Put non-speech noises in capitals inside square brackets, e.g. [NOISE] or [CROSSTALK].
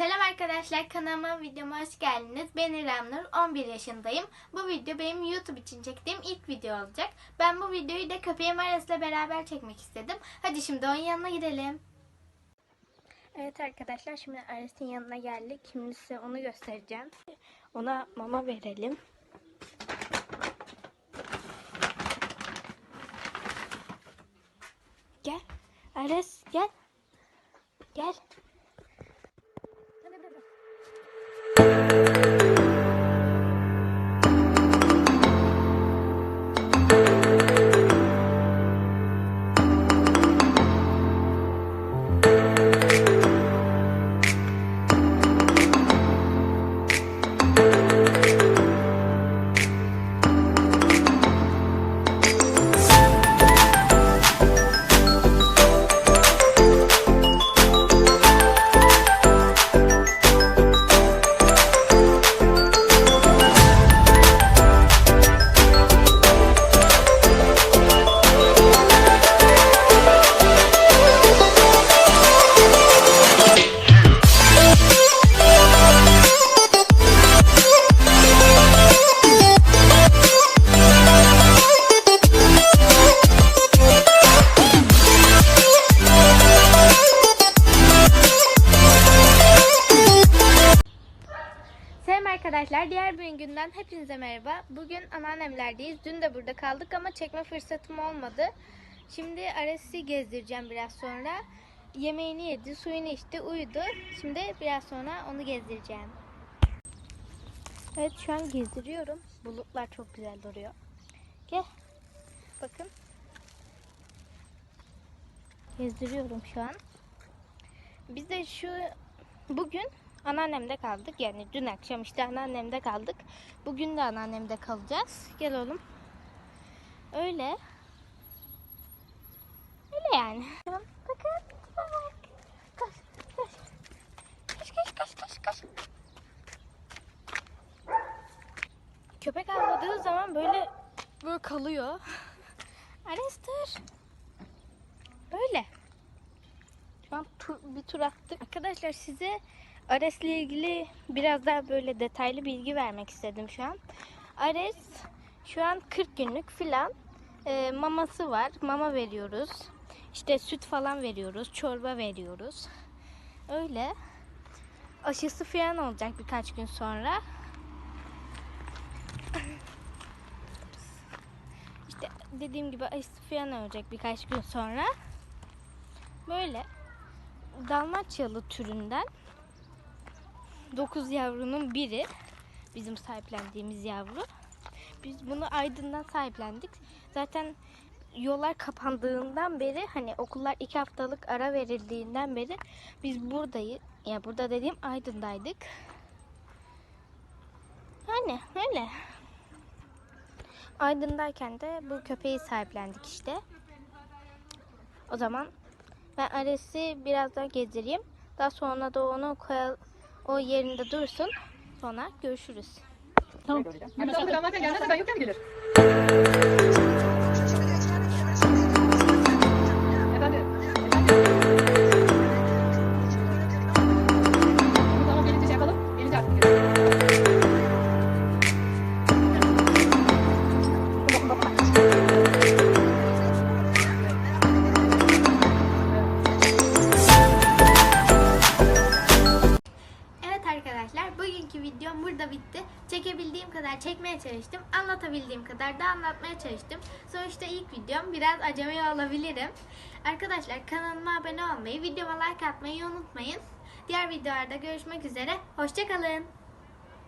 Selam arkadaşlar kanalıma videoma hoş geldiniz. Ben İrem Nur 11 yaşındayım. Bu video benim YouTube için çektiğim ilk video olacak. Ben bu videoyu da köpeğim Ares'le beraber çekmek istedim. Hadi şimdi onun yanına gidelim. Evet arkadaşlar şimdi Ares'in yanına geldik. Şimdi size onu göstereceğim. Ona mama verelim. Gel. Ares gel. Gel. Selam arkadaşlar. Diğer bir günden hepinize merhaba. Bugün anneannemlerdeyiz. Dün de burada kaldık ama çekme fırsatım olmadı. Şimdi Ares'i gezdireceğim biraz sonra. Yemeğini yedi, suyunu içti, uyudu. Şimdi biraz sonra onu gezdireceğim. Evet şu an gezdiriyorum. Bulutlar çok güzel duruyor. Gel. Bakın. Gezdiriyorum şu an. Biz de şu bugün anneannemde kaldık. Yani dün akşam işte anneannemde kaldık. Bugün de anneannemde kalacağız. Gel oğlum. Öyle. Öyle yani. Bakın. Bak. Koş. Koş. Koş koş koş koş. Köpek avladığı zaman böyle böyle kalıyor. [LAUGHS] Ares dur. Böyle. Şu an tur- bir tur attık. Arkadaşlar size Ares'le ilgili biraz daha böyle detaylı bilgi vermek istedim şu an. Ares şu an 40 günlük filan e, maması var. Mama veriyoruz. İşte süt falan veriyoruz. Çorba veriyoruz. Öyle. Aşısı falan olacak birkaç gün sonra. İşte dediğim gibi aşısı falan olacak birkaç gün sonra. Böyle. Dalmaçyalı türünden 9 yavrunun biri bizim sahiplendiğimiz yavru. Biz bunu Aydın'dan sahiplendik. Zaten yollar kapandığından beri hani okullar iki haftalık ara verildiğinden beri biz buradayız. Ya yani burada dediğim Aydın'daydık. Hani öyle. Aydın'dayken de bu köpeği sahiplendik işte. O zaman ben Ares'i biraz daha gezdireyim. Daha sonra da onu koyalım o yerinde dursun. Sonra görüşürüz. Tamam. Misafir ben yokken gelir? Videom burada bitti. Çekebildiğim kadar çekmeye çalıştım. Anlatabildiğim kadar da anlatmaya çalıştım. Sonuçta ilk videom biraz acemi olabilirim. Arkadaşlar kanalıma abone olmayı, videoma like atmayı unutmayın. Diğer videolarda görüşmek üzere. Hoşçakalın.